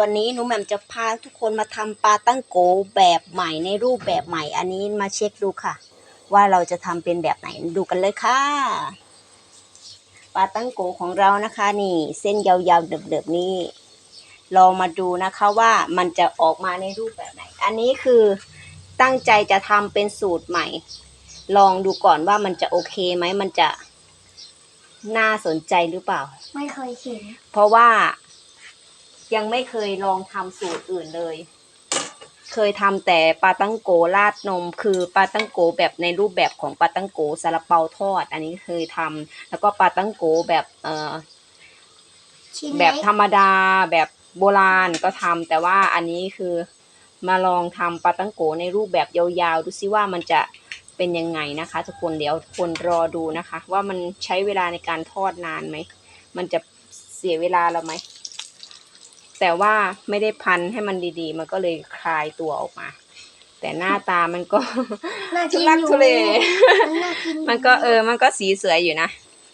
วันนี้หนูแหม่มจะพาทุกคนมาทำปลาตั้งโกแบบใหม่ในรูปแบบใหม่อันนี้มาเช็คดูค่ะ ว่าเราจะทำเป็นแบบไหนดูกันเลยค่ะปลาตั้งโกของเรานะคะนี่ เส้นยาวๆเดิบๆนี่ลองมาดูนะคะว่ามันจะออกมาในรูปแบบไหน อันนี้คือตั้งใจจะทำเป็นสูตรใหม่ ลองดูก่อนว่ามันจะโอเคไหมมันจะน่าสนใจหรือเปล่า ไม่เคยเห็นเพราะว่า ยังไม่เคยลองทำสูตรอื่นเลย เคยทำแต่ปลาตั้งโกราดนม คือปลาตั้งโกแบบในรูปแบบของปลาตั้งโกซาลาเปาทอด อันนี้เคยทำแล้วก็ปลาตั้งโกแบบเอ่อชิ้นแบบเล็กธรรมดาแบบโบราณก็ทำแต่ว่าอันนี้คือมาลองทำปลาตั้งโกในรูปแบบยาวๆ ดูซิว่ามันจะเป็นยังไงนะคะ ทุกคนเดี๋ยวทุกคนรอดูนะคะ ว่ามันใช้เวลาในการทอดนานไหม มันจะเสียเวลาเราไหม แต่ว่าไม่ได้พันให้มันดีๆ มันก็เลยคลายตัวออกมา แต่หน้าตามันก็น่าทุกินลักอยู่ทุเลมันน่ากินอยู่มันก็เออ มันก็สีสวยอยู่นะ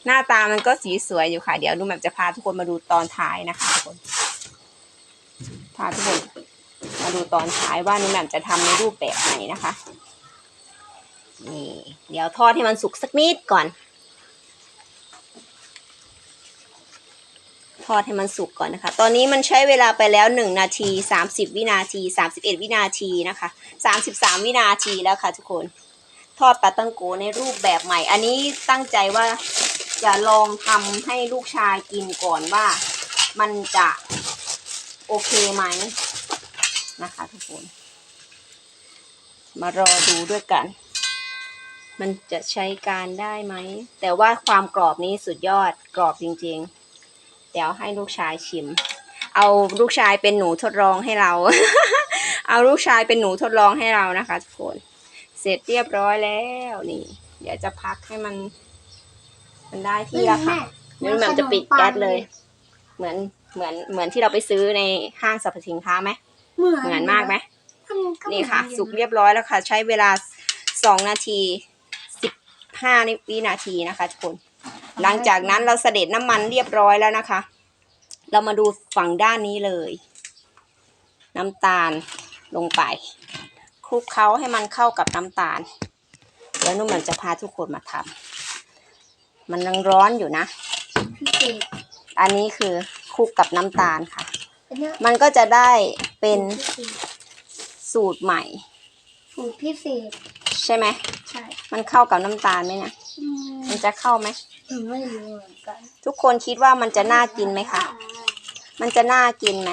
หน้าตามันก็สีสวยอยู่ค่ะ เดี๋ยวนุ่มแบบจะพาทุกคนมาดูตอนท้ายนะคะทุกคน พาทุกคนมาดูตอนท้ายว่านุ่มแบบจะทำในรูปแบบไหนนะคะ นี่ เดี๋ยวทอดให้มันสุกสักนิดก่อน ทอดให้มันสุกก่อนนะคะ ตอนนี้มันใช้เวลาไปแล้ว 1 นาที 30 วินาที 31 วินาทีนะคะ 33 วินาทีแล้วค่ะทุกคน ทอดปลาตั้งโกในรูปแบบใหม่ อันนี้ตั้งใจว่าจะลองทำให้ลูกชายกินก่อนว่ามันจะโอเคไหมนะคะทุกคน มารอดูด้วยกัน มันจะใช้การได้ไหม แต่ว่าความกรอบนี้สุดยอดกรอบจริง ๆ เดี๋ยวให้ลูกชายชิม เอาลูกชายเป็นหนูทดลองให้เรา เอาลูกชายเป็นหนูทดลองให้เรานะคะทุกคน เสร็จเรียบร้อยแล้วนี่ เดี๋ยวจะพักให้มัน มันได้ที่แล้วค่ะเดี๋ยวแหม่มจะปิดแก๊สเลย เหมือนเหมือนเหมือนที่เราไปซื้อในห้างสรรพสินค้าไหมเหมือนเหมือนมากไหมมันก็นี่ค่ะเหมือสุกเรียบร้อยแล้วค่ะ ใช้เวลาสองนาทีสิบห้าวินาทีนะคะทุกคน หลังจากนั้นเราเสด็จน้ำมันเรียบร้อยแล้วนะคะ เรามาดูฝั่งด้านนี้เลย น้ำตาลลงไปคลุกเคล้าให้มันเข้ากับน้ำตาล แล้วนุ่มมันจะพาทุกคนมาทำมันยังร้อนอยู่นะพิเศษอันนี้คือคลุกกับน้ำตาลค่ะอันเนี้ยมันก็จะได้เป็นพิเศษสูตรใหม่ สูตรพิเศษ ใช่ไหมใช่ มันเข้ากับน้ำตาลไหมเนี่ยอื มมันจะเข้าไหมหนูไม่รู้เหมือนกันทุกคนคิดว่ามันจะน่ากินไหมคะ มันจะน่ากินไหม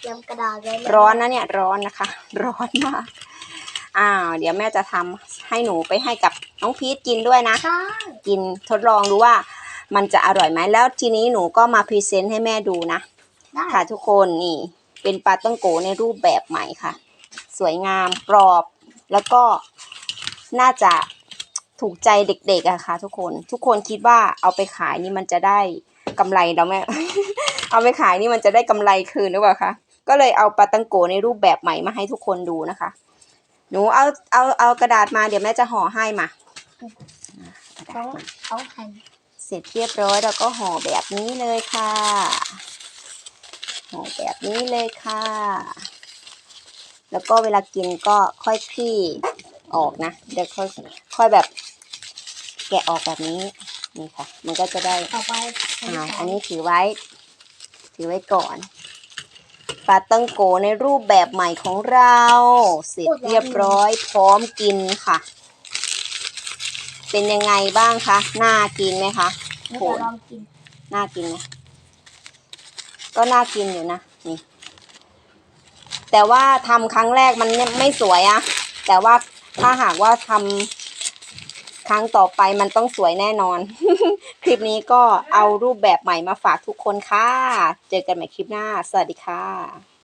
เตรียมกระดาษไว้แล้วร้อนนะเนี่ยร้อนนะคะ ร้อนมาก อ้าว เดี๋ยวแม่จะทำให้หนูไปให้กับน้องพีทกินด้วยนะ ใช่กินทดลองดูว่ามันจะอร่อยไหมแล้วทีนี้หนูก็มาพรีเซนต์ให้แม่ดูนะ ได้ค่ะทุกคนนี่เป็นปลาต้องโกในรูปแบบใหม่ค่ะ สวยงามกรอบ แล้วก็น่าจะ ถูกใจเด็กๆอะค่ะ ทุกคน ทุกคนคิดว่าเอาไปขายนี่มันจะได้กำไรเราไหมเอาไปขายนี่มันจะได้กำไรคืนหรือเปล่าคะ ก็เลยเอาปลาตังโกในรูปแบบใหม่มาให้ทุกคนดูนะคะ หนูเอาเอาเอากระดาษมาเดี๋ยวแม่จะห่อให้มาเขาเขาหั่นเสร็จเรียบร้อยแล้วก็ห่อแบบนี้เลยค่ะ ห่อแบบนี้เลยค่ะ แล้วก็เวลากินก็ค่อยคลี่ ออกนะ เดี๋ยวค่อยค่อยแบบแกะออกแบบนี้นี่ค่ะ มันก็จะได้เอาไว้อ่าอันนี้ถือไว้ ถือไว้ก่อนปลาตังโกในรูปแบบใหม่ของเรา เสร็จเรียบร้อยพร้อมกินค่ะ เป็นยังไงบ้างคะน่ากินไหมคะเดี๋ยวจะลองกินน่ากินไหมก็น่ากินอยู่นะนี่แต่ว่าทำครั้งแรกมันไม่ไม่สวยอะแต่ว่า ถ้าหากว่าทำครั้งต่อไปมันต้องสวยแน่นอน คลิปนี้ก็เอารูปแบบใหม่มาฝากทุกคนค่ะ เจอกันใหม่คลิปหน้า สวัสดีค่ะ